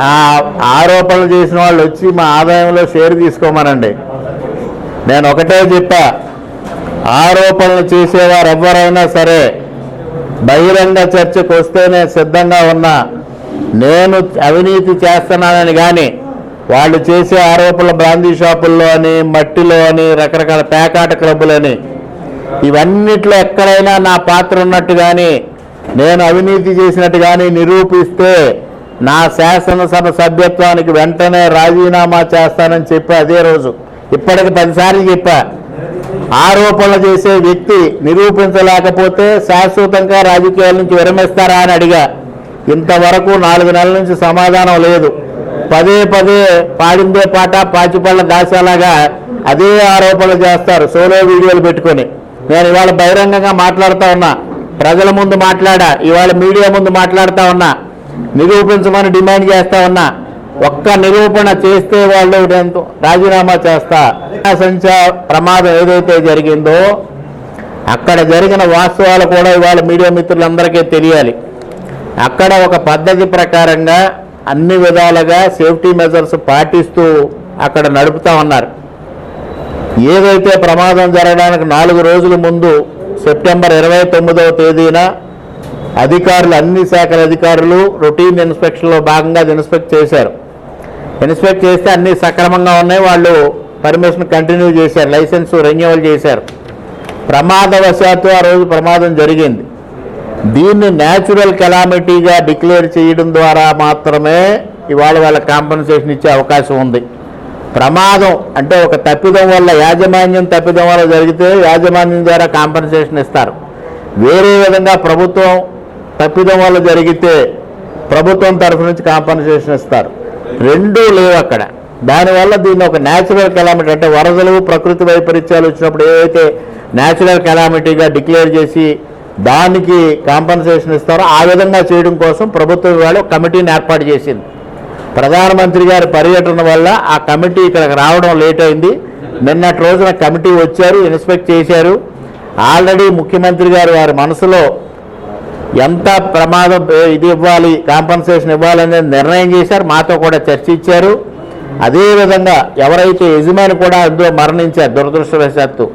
ఆ ఆరోపణలు చేసిన వాళ్ళు వచ్చి మా ఆదాయంలో షేర్ తీసుకోమనండి. నేను ఒకటే చెప్పా ఆరోపణలు చేసేవారు ఎవరైనా సరే బహిరంగ చర్చకు వస్తేనే సిద్ధంగా ఉన్నా నేను అవినీతి చేస్తున్నానని కానీ వాళ్ళు చేసే ఆరోపణలు బ్రాందీ షాపుల్లో అని మట్టిలో అని రకరకాల పేకాట క్లబ్బులని ఇవన్నిట్లో ఎక్కడైనా నా పాత్ర ఉన్నట్టు కానీ నేను అవినీతి చేసినట్టు కానీ నిరూపిస్తే నా శాసనసభ సభ్యత్వానికి వెంటనే రాజీనామా చేస్తానని చెప్పి అదే రోజు. ఇప్పటికి పదిసార్లు చెప్పా. ఆరోపణలు చేసే వ్యక్తి నిరూపించలేకపోతే శాశ్వతంగా రాజకీయాల నుంచి విరమిస్తారా అని అడిగా. ఇంతవరకు నాలుగు నెలల నుంచి సమాధానం లేదు. పదే పదే పాడిందే పాట పాచిపళ్ళ దాసేలాగా అదే ఆరోపణలు చేస్తారు సోలో వీడియోలు పెట్టుకొని. నేను ఇవాళ బహిరంగంగా మాట్లాడుతూ ఉన్నా. ప్రజల ముందు మాట్లాడా ఇవాళ మీడియా ముందు మాట్లాడుతూ ఉన్నా. నిరూపించమని డిమాండ్ చేస్తా ఉన్నా. ఒక్క నిరూపణ చేస్తే వాళ్ళు నేను రాజీనామా చేస్తా. సంఖ్య ప్రమాదం ఏదైతే జరిగిందో అక్కడ జరిగిన వాస్తవాలు కూడా ఇవాళ మీడియా మిత్రులందరికీ తెలియాలి. అక్కడ ఒక పద్ధతి ప్రకారంగా అన్ని విధాలుగా సేఫ్టీ మెజర్స్ పాటిస్తూ అక్కడ నడుపుతా ఉన్నారు. ఏదైతే ప్రమాదం జరగడానికి నాలుగు రోజుల ముందు సెప్టెంబర్ ఇరవై తొమ్మిదవ తేదీన అధికారులు అన్ని శాఖల అధికారులు రొటీన్ ఇన్స్పెక్షన్లో భాగంగా ఇన్స్పెక్ట్ చేశారు. ఇన్స్పెక్ట్ చేస్తే అన్ని సక్రమంగా ఉన్నాయి. వాళ్ళు పర్మిషన్ కంటిన్యూ చేశారు. లైసెన్స్ రెన్యువల్ చేశారు. ప్రమాదవశాత్తు ఆ రోజు ప్రమాదం జరిగింది. దీన్ని న్యాచురల్ కెలామిటీగా డిక్లేర్ చేయడం ద్వారా మాత్రమే ఇవాళ వాళ్ళ కాంపన్సేషన్ ఇచ్చే అవకాశం ఉంది. ప్రమాదం అంటే ఒక తప్పిదం వల్ల యాజమాన్యం తప్పిదం వల్ల జరిగితే యాజమాన్యం ద్వారా కాంపన్సేషన్ ఇస్తారు. వేరే విధంగా ప్రభుత్వం తప్పిదం వల్ల జరిగితే ప్రభుత్వం తరఫు నుంచి కాంపన్సేషన్ ఇస్తారు. రెండూ లేవు అక్కడ. దానివల్ల దీన్ని ఒక న్యాచురల్ కెలామిటీ అంటే వరదలు ప్రకృతి వైపరీత్యాలు వచ్చినప్పుడు ఏదైతే న్యాచురల్ కెలామిటీగా డిక్లేర్ చేసి దానికి కాంపన్సేషన్ ఇస్తారో ఆ విధంగా చేయడం కోసం ప్రభుత్వం వాళ్ళు కమిటీని ఏర్పాటు చేసింది. ప్రధానమంత్రి గారి పర్యటన వల్ల ఆ కమిటీ ఇక్కడికి రావడం లేట్ అయింది. నిన్నటి రోజున కమిటీ వచ్చారు ఇన్స్పెక్ట్ చేశారు. ఆల్రెడీ ముఖ్యమంత్రి గారు వారి మనసులో ఎంత ప్రమాదం ఇది ఇవ్వాలి కాంపన్సేషన్ ఇవ్వాలనేది నిర్ణయం చేశారు మాతో కూడా చర్చించారు. అదేవిధంగా ఎవరైతే యజమాని కూడా అందులో మరణించారు దురదృష్టవశాత్తు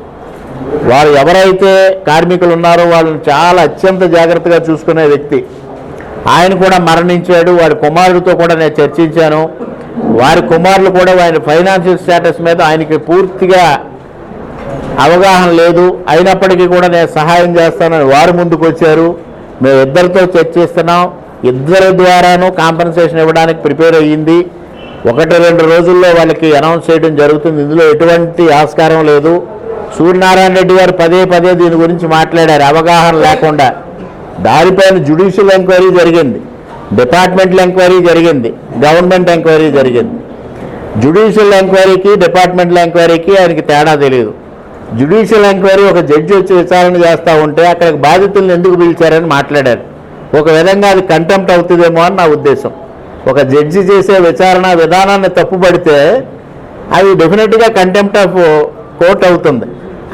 వారు ఎవరైతే కార్మికులు ఉన్నారో వాళ్ళని చాలా అత్యంత జాగ్రత్తగా చూసుకునే వ్యక్తి. ఆయన కూడా మరణించాడు వారి కుమారుడితో కూడా నేను చర్చించాను. వారి కుమారులు కూడా ఆయన ఫైనాన్షియల్ స్టేటస్ మీద ఆయనకి పూర్తిగా అవగాహన లేదు. అయినప్పటికీ కూడా నేను సహాయం చేస్తానని వారు ముందుకు వచ్చారు మేము ఇద్దరితో చర్చిస్తున్నాం ఇద్దరి ద్వారాను కాంపన్సేషన్ ఇవ్వడానికి ప్రిపేర్ అయ్యింది. ఒకటి రెండు రోజుల్లో వాళ్ళకి అనౌన్స్ చేయడం జరుగుతుంది. ఇందులో ఎటువంటి ఆస్కారం లేదు. సూర్యనారాయణ రెడ్డి గారు పదే పదే దీని గురించి మాట్లాడారు. అవగాహన లేకుండా. దానిపైన జ్యుడిషియల్ ఎంక్వైరీ జరిగింది. డిపార్ట్మెంటల్ ఎంక్వైరీ జరిగింది. గవర్నమెంట్ ఎంక్వైరీ జరిగింది. జ్యుడిషియల్ ఎంక్వైరీకి డిపార్ట్మెంటల్ ఎంక్వైరీకి ఆయనకి తేడా తెలియదు జ్యుడిషియల్ ఎంక్వైరీ ఒక జడ్జి వచ్చి విచారణ చేస్తూ ఉంటే అక్కడికి బాధితులను ఎందుకు పిలిచారని మాట్లాడారు. ఒక విధంగా అది కంటెంప్ట్ అవుతుందేమో అని నా ఉద్దేశం. ఒక జడ్జి చేసే విచారణ విధానాన్ని తప్పుపడితే అది డెఫినెట్గా కంటెంప్ట్ ఆఫ్ కోర్ట్ అవుతుంది.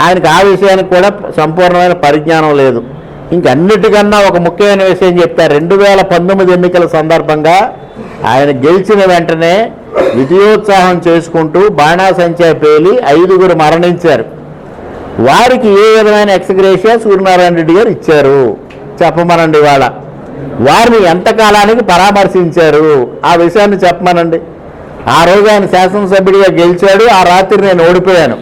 ఆయనకు ఆ విషయానికి కూడా సంపూర్ణమైన పరిజ్ఞానం లేదు. ఇంకన్నిటికన్నా ఒక ముఖ్యమైన విషయం చెప్తారు రెండు వేల పంతొమ్మిది ఎన్నికల సందర్భంగా ఆయన గెలిచిన వెంటనే విజయోత్సాహం చేసుకుంటూ బాణాసంచా పేలి ఐదుగురు మరణించారు. వారికి ఏ విధమైన ఎక్స్గ్రేషియా సూర్యనారాయణ రెడ్డి గారు ఇచ్చారు? చెప్పమనండి ఇవాళ. వారిని ఎంతకాలానికి పరామర్శించారు? ఆ విషయాన్ని చెప్పమనండి. ఆ రోజు ఆయన శాసనసభ్యుడిగా గెలిచాడు. ఆ రాత్రి నేను ఓడిపోయాను.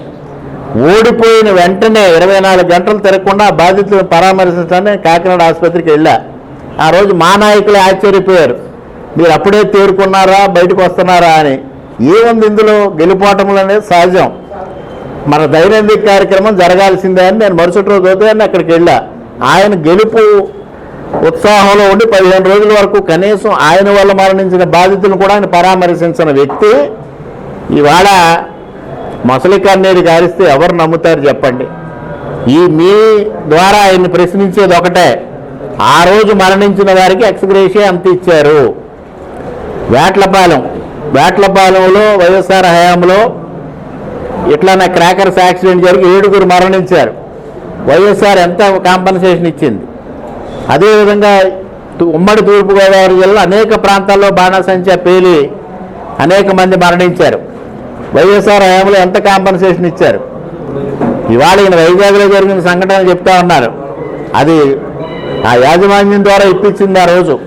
ఓడిపోయిన వెంటనే ఇరవై నాలుగు గంటలు తిరగకుండా బాధితులను పరామర్శించడానికి కాకినాడ ఆసుపత్రికి వెళ్ళా. ఆ రోజు మా నాయకులే ఆశ్చర్యపోయారు. మీరు అప్పుడే తేరుకున్నారా? బయటకు వస్తున్నారా అని. ఏముంది ఇందులో? గెలుపోవటములు అనేది సహజం. మన దైనందిక కార్యక్రమం జరగాల్సిందే అని నేను మరుసటి రోజు ఉదయాన్నే అక్కడికి వెళ్ళా. ఆయన గెలుపు ఉత్సాహంలో ఉండి పదిహేను రోజుల వరకు కనీసం ఆయన వల్ల మరణించిన బాధితులను కూడా ఆయన పరామర్శించిన వ్యక్తి. ఇవాళ మొసలి కన్నీరు గారిస్తే ఎవరు నమ్ముతారు చెప్పండి. ఈ మీ ద్వారా ఆయన్ని ప్రశ్నించేది ఒకటే. ఆ రోజు మరణించిన వారికి ఎక్స్గ్రేషియా అంత ఇచ్చారు? వేట్లపాలెం వేట్లపాలెంలో వైఎస్ఆర్ హయాంలో ఇట్లానే క్రాకర్స్ యాక్సిడెంట్ జరిగి ఏడుగురు మరణించారు. వైఎస్ఆర్ ఎంత కాంపన్సేషన్ ఇచ్చింది? అదేవిధంగా ఉమ్మడి తూర్పుగోదావరి జిల్లా అనేక ప్రాంతాల్లో బాణాసంచా పేలి అనేక మంది మరణించారు. వైఎస్ఆర్ హయాంలో ఎంత కాంపన్సేషన్ ఇచ్చారు? ఇవాళ ఈయన వైజాగ్లో జరిగిన సంఘటన చెప్తా ఉన్నారు. అది ఆ యాజమాన్యం ద్వారా ఇప్పించింది ఆ రోజు.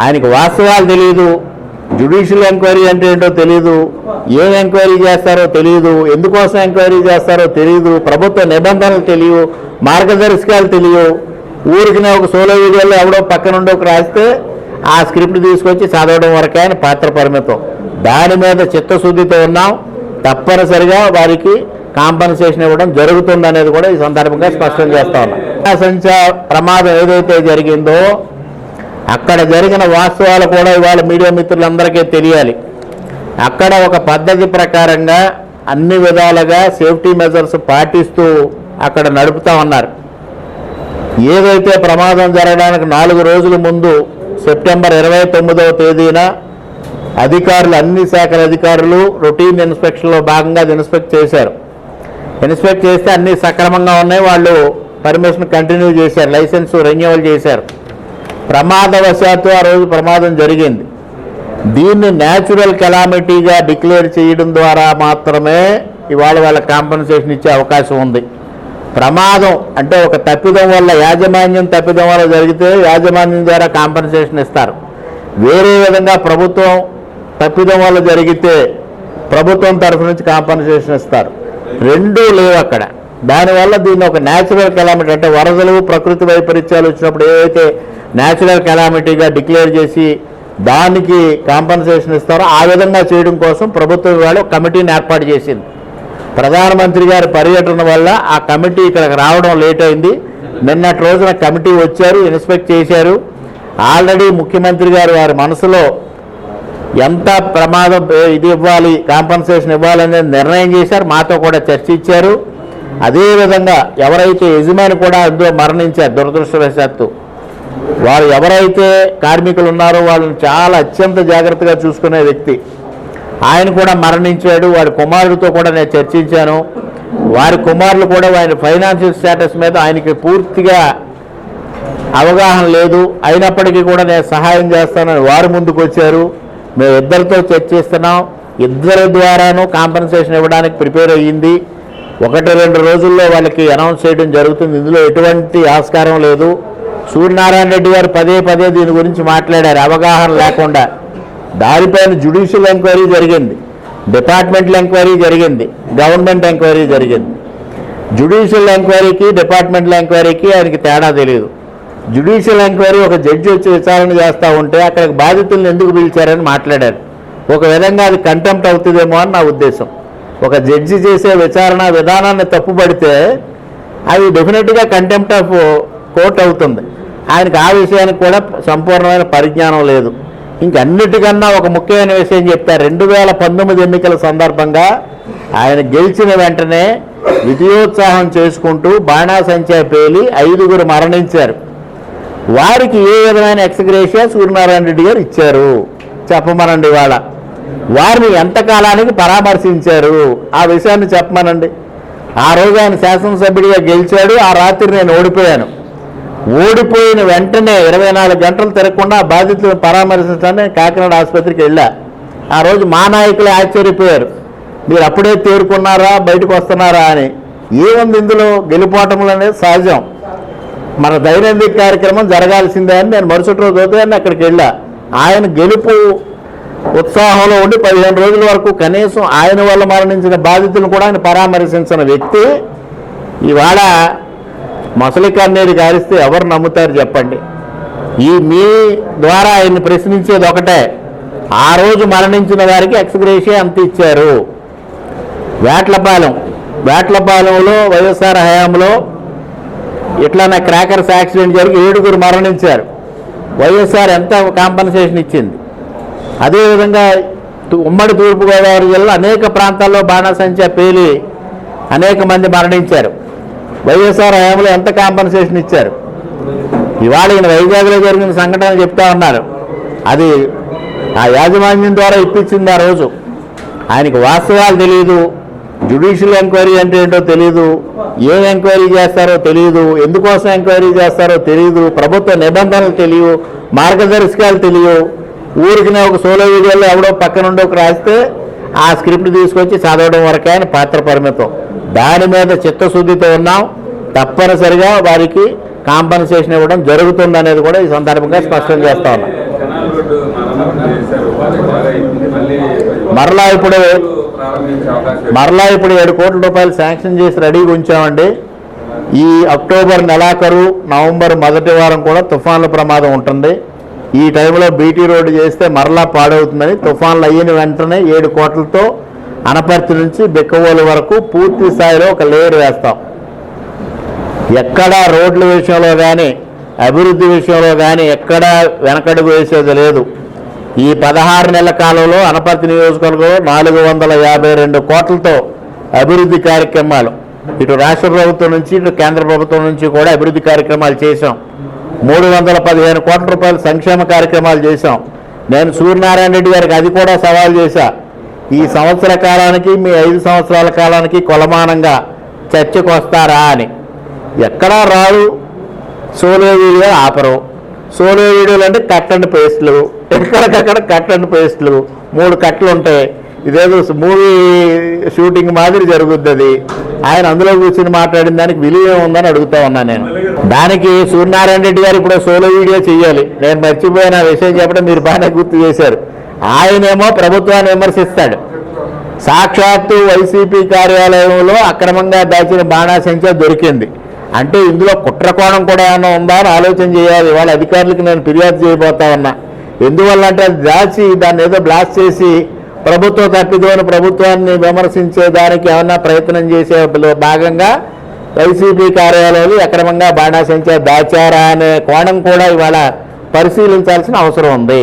ఆయనకు వాస్తవాలు తెలియదు జ్యుడిషియల్ ఎంక్వైరీ అంటే ఏంటో తెలియదు ఏం ఎంక్వైరీ చేస్తారో తెలియదు ఎందుకోసం ఎంక్వైరీ చేస్తారో తెలియదు ప్రభుత్వ నిబంధనలు తెలియవు. మార్గదర్శకాలు తెలియవు. ఊరికినే ఒక సోలో వీడియోలో ఎవడో పక్కనుండి ఒక రాస్తే ఆ స్క్రిప్ట్ తీసుకొచ్చి చదవడం వరకే ఆయన పాత్ర పరిమితం. దాని మీద చిత్తశుద్ధితో ఉన్నాం. తప్పనిసరిగా వారికి కాంపన్సేషన్ ఇవ్వడం జరుగుతుంది అనేది కూడా ఈ సందర్భంగా స్పష్టం చేస్తా ఉన్నాం. సంఖ్య ప్రమాదం ఏదైతే జరిగిందో అక్కడ జరిగిన వాస్తవాలు కూడా ఇవాళ మీడియా మిత్రులందరికీ తెలియాలి. అక్కడ ఒక పద్ధతి ప్రకారంగా అన్ని విధాలుగా సేఫ్టీ మెజర్స్ పాటిస్తూ అక్కడ నడుపుతా ఉన్నారు. ఏదైతే ప్రమాదం జరగడానికి నాలుగు రోజుల ముందు సెప్టెంబర్ ఇరవై తొమ్మిదవ తేదీన అధికారులు అన్ని శాఖల అధికారులు రొటీన్ ఇన్స్పెక్షన్లో భాగంగా ఇన్స్పెక్ట్ చేశారు. ఇన్స్పెక్ట్ చేస్తే అన్ని సక్రమంగా ఉన్నాయి. వాళ్ళు పర్మిషన్ కంటిన్యూ చేశారు. లైసెన్స్ రెన్యువల్ చేశారు. ప్రమాదవశాత్తు ఆ రోజు ప్రమాదం జరిగింది. దీన్ని న్యాచురల్ కెలామిటీగా డిక్లేర్ చేయడం ద్వారా మాత్రమే ఇవాళ వాళ్ళ కాంపన్సేషన్ ఇచ్చే అవకాశం ఉంది. ప్రమాదం అంటే ఒక తప్పిదం వల్ల యాజమాన్యం తప్పిదం వల్ల జరిగితే యాజమాన్యం ద్వారా కాంపన్సేషన్ ఇస్తారు. వేరే విధంగా ప్రభుత్వం తప్పిదం వల్ల జరిగితే ప్రభుత్వం తరఫు నుంచి కాంపన్సేషన్ ఇస్తారు. రెండూ లేవు అక్కడ. దానివల్ల దీన్ని ఒక న్యాచురల్ కెలామిటీ అంటే వరదలు ప్రకృతి వైపరీత్యాలు వచ్చినప్పుడు ఏవైతే న్యాచురల్ కెలామిటీగా డిక్లేర్ చేసి దానికి కాంపన్సేషన్ ఇస్తారో ఆ విధంగా చేయడం కోసం ప్రభుత్వం వాళ్ళు కమిటీని ఏర్పాటు చేసింది. ప్రధానమంత్రి గారి పర్యటన వల్ల ఆ కమిటీ ఇక్కడికి రావడం లేట్ అయింది. నిన్నటి రోజున కమిటీ వచ్చారు ఇన్స్పెక్ట్ చేశారు. ఆల్రెడీ ముఖ్యమంత్రి గారు వారి మనసులో ఎంత ప్రమాదం ఇది ఇవ్వాలి కాంపన్సేషన్ ఇవ్వాలనేది నిర్ణయం చేశారు. మాతో కూడా చర్చించారు. అదేవిధంగా ఎవరైతే యజమాని కూడా అందులో మరణించారు దురదృష్టవశాత్తు. వారు ఎవరైతే కార్మికులు ఉన్నారో వాళ్ళని చాలా అత్యంత జాగ్రత్తగా చూసుకునే వ్యక్తి. ఆయన కూడా మరణించాడు. వారి కుమారుడితో కూడా నేను చర్చించాను. వారి కుమారులు కూడా ఆయన ఫైనాన్షియల్ స్టేటస్ మీద ఆయనకి పూర్తిగా అవగాహన లేదు. అయినప్పటికీ కూడా నేను సహాయం చేస్తానని వారు ముందుకు వచ్చారు. మేము ఇద్దరితో చర్చిస్తున్నాం. ఇద్దరి ద్వారాను కాంపన్సేషన్ ఇవ్వడానికి ప్రిపేర్ అయ్యింది. ఒకటి రెండు రోజుల్లో వాళ్ళకి అనౌన్స్ చేయడం జరుగుతుంది. ఇందులో ఎటువంటి ఆస్కారం లేదు. సూర్యనారాయణ రెడ్డి గారు పదే పదే దీని గురించి మాట్లాడారు. అవగాహన లేకుండా. దారిపైన జ్యుడిషియల్ ఎంక్వైరీ జరిగింది. డిపార్ట్మెంటల్ ఎంక్వైరీ జరిగింది. గవర్నమెంట్ ఎంక్వైరీ జరిగింది. జ్యుడిషియల్ ఎంక్వైరీకి డిపార్ట్మెంటల్ ఎంక్వైరీకి ఆయనకి తేడా తెలియదు జ్యుడిషియల్ ఎంక్వైరీ ఒక జడ్జి వచ్చి విచారణ చేస్తూ ఉంటే అక్కడికి బాధితులను ఎందుకు పిలిచారని మాట్లాడారు. ఒక విధంగా అది కంటెంప్ట్ అవుతుందేమో అని నా ఉద్దేశం. ఒక జడ్జి చేసే విచారణ విధానాన్ని తప్పుపడితే అది డెఫినెట్గా కంటెంప్ట్ ఆఫ్ కోర్ట్ అవుతుంది. ఆయనకు ఆ విషయానికి కూడా సంపూర్ణమైన పరిజ్ఞానం లేదు. ఇంకన్నిటికన్నా ఒక ముఖ్యమైన విషయం చెప్తారు రెండు వేల పంతొమ్మిది ఎన్నికల సందర్భంగా ఆయన గెలిచిన వెంటనే విజయోత్సాహం చేసుకుంటూ బాణాసంచా పేలి ఐదుగురు మరణించారు. వారికి ఏ విధమైన ఎక్స్గ్రేషియా సూర్యనారాయణ రెడ్డి గారు ఇచ్చారు? చెప్పమనండి ఇవాళ. వారిని ఎంతకాలానికి పరామర్శించారు? ఆ విషయాన్ని చెప్పమనండి. ఆ రోజు ఆయన శాసనసభ్యుడిగా గెలిచాడు. ఆ రాత్రి నేను ఓడిపోయాను. ఓడిపోయిన వెంటనే ఇరవై నాలుగు గంటలు తిరగకుండా బాధితులను పరామర్శించడానికి కాకినాడ ఆసుపత్రికి వెళ్ళా. ఆ రోజు మా నాయకులే ఆశ్చర్యపోయారు. మీరు అప్పుడే తేరుకున్నారా బయటకు వస్తున్నారా అని. ఏముంది ఇందులో? గెలుపోవటములు అనేది సహజం. మన దైనందిక కార్యక్రమం జరగాల్సిందే అని నేను మరుసటి రోజు ఉదయాన్నే అక్కడికి వెళ్ళా. ఆయన గెలుపు ఉత్సాహంలో ఉండి పదిహేను రోజుల వరకు కనీసం ఆయన వల్ల మరణించిన బాధితులను కూడా ఆయన పరామర్శించిన వ్యక్తి. ఇవాళ మొసలి కన్నీరు గారిస్తే ఎవరు నమ్ముతారు చెప్పండి. ఈ మీ ద్వారా ఆయన్ని ప్రశ్నించేది ఒకటే. ఆ రోజు మరణించిన వారికి ఎక్స్గ్రేషియా అంత ఇచ్చారు? వేట్లపాలెం వేట్లపాలెంలో వైఎస్ఆర్ హయాంలో ఇట్లానే క్రాకర్స్ యాక్సిడెంట్ జరిగి ఏడుగురు మరణించారు. వైఎస్ఆర్ ఎంత కాంపన్సేషన్ ఇచ్చింది? అదేవిధంగా తు- ఉమ్మడి తూర్పుగోదావరి జిల్లా అనేక ప్రాంతాల్లో బాణసంచ పేలి అనేక మంది మరణించారు. వైఎస్ఆర్ హయాంలో ఎంత కాంపన్సేషన్ ఇచ్చారు? ఇవాళ ఈయన వైజాగ్లో జరిగిన సంఘటన చెప్తా ఉన్నారు. అది ఆ యాజమాన్యం ద్వారా ఇప్పించింది ఆ రోజు. ఆయనకు వాస్తవాలు తెలియదు జ్యుడిషియల్ ఎంక్వైరీ అంటే ఏంటో తెలియదు ఏం ఎంక్వైరీ చేస్తారో తెలియదు ఎందుకోసం ఎంక్వైరీ చేస్తారో తెలియదు ప్రభుత్వ నిబంధనలు తెలియవు. మార్గదర్శకాలు తెలియవు. ఊరికినే ఒక సోలో వీడియోలో ఎవడో పక్కనుండో ఒక రాస్తే ఆ స్క్రిప్ట్ తీసుకొచ్చి చదవడం వరకే ఆయన పాత్ర పరిమితం. దాని మీద చిత్తశుద్ధితో ఉన్నాం. తప్పనిసరిగా వారికి కాంపన్సేషన్ ఇవ్వడం జరుగుతుంది అనేది కూడా ఈ సందర్భంగా స్పష్టం చేస్తా ఉన్నాం. మరలా ఇప్పుడు మరలా ఇప్పుడు ఏడు కోట్ల రూపాయలు శాంక్షన్ చేసి రెడీగా ఉంచామండి. ఈ అక్టోబర్ నెలాఖరు నవంబర్ మొదటి వారం కూడా తుఫాన్ల ప్రమాదం ఉంటుంది. ఈ టైంలో బీటీ రోడ్డు చేస్తే మరలా పాడవుతుందని తుఫాన్లు అయిన వెంటనే ఏడు కోట్లతో అనపర్తి నుంచి బెక్కవోలు వరకు పూర్తి స్థాయిలో ఒక లేయర్ వేస్తాం. ఎక్కడా రోడ్ల విషయంలో కానీ అభివృద్ధి విషయంలో కానీ ఎక్కడా వెనకడుగు వేసేది లేదు. ఈ పదహారు నెలల కాలంలో అనపర్తి నియోజకవర్గంలో నాలుగు వందల యాభై రెండు కోట్లతో అభివృద్ధి కార్యక్రమాలు. ఇటు రాష్ట్ర ప్రభుత్వం నుంచి ఇటు కేంద్ర ప్రభుత్వం నుంచి కూడా అభివృద్ధి కార్యక్రమాలు చేశాం. మూడు వందల పదిహేను కోట్ల రూపాయల సంక్షేమ కార్యక్రమాలు చేశాం. నేను సూర్యనారాయణ రెడ్డి గారికి అది కూడా సవాల్ చేశా. ఈ సంవత్సర కాలానికి మీ ఐదు సంవత్సరాల కాలానికి కొలమానంగా చర్చకు వస్తారా అని. ఎక్కడా రాదు. Solo video ఆపరు. సోలో వీడియోలు అంటే కట్ అండ్ పేస్ట్లు. ఎక్కడికక్కడ కట్ అండ్ పేస్ట్లు. మూడు కట్లు ఉంటాయి ఇదేదో మూవీ షూటింగ్ మాదిరి జరుగుద్ది అది. ఆయన అందులో కూర్చొని మాట్లాడిన దానికి విలువ ఉందని అడుగుతా ఉన్నాను నేను. దానికి సూర్యనారాయణ రెడ్డి గారు ఇప్పుడు సోలో వీడియో చేయాలి నేను మర్చిపోయిన. విషయం చెప్పడం మీరు బాగానే గుర్తు చేశారు. ఆయనేమో ప్రభుత్వాన్ని విమర్శిస్తాడు. సాక్షాత్తు వైసీపీ కార్యాలయంలో అక్రమంగా దాచిన బాణాసంఖ్య దొరికింది. అంటే ఇందులో కుట్రకోణం కూడా ఏమైనా ఉందా అని ఆలోచన చేయాలి. వాళ్ళ అధికారులకు నేను ఫిర్యాదు చేయబోతా ఉన్నా. ఎందువల్ల అంటే అది దాచి దాన్ని ఏదో బ్లాస్ట్ చేసి ప్రభుత్వ తప్పిదోని ప్రభుత్వాన్ని విమర్శించే దానికి ఏమన్నా ప్రయత్నం చేసే భాగంగా వైసీపీ కార్యాలయాలు అక్రమంగా బాణాసంఖ్య దాచారా అనే కోణం కూడా ఇవాళ పరిశీలించాల్సిన అవసరం ఉంది.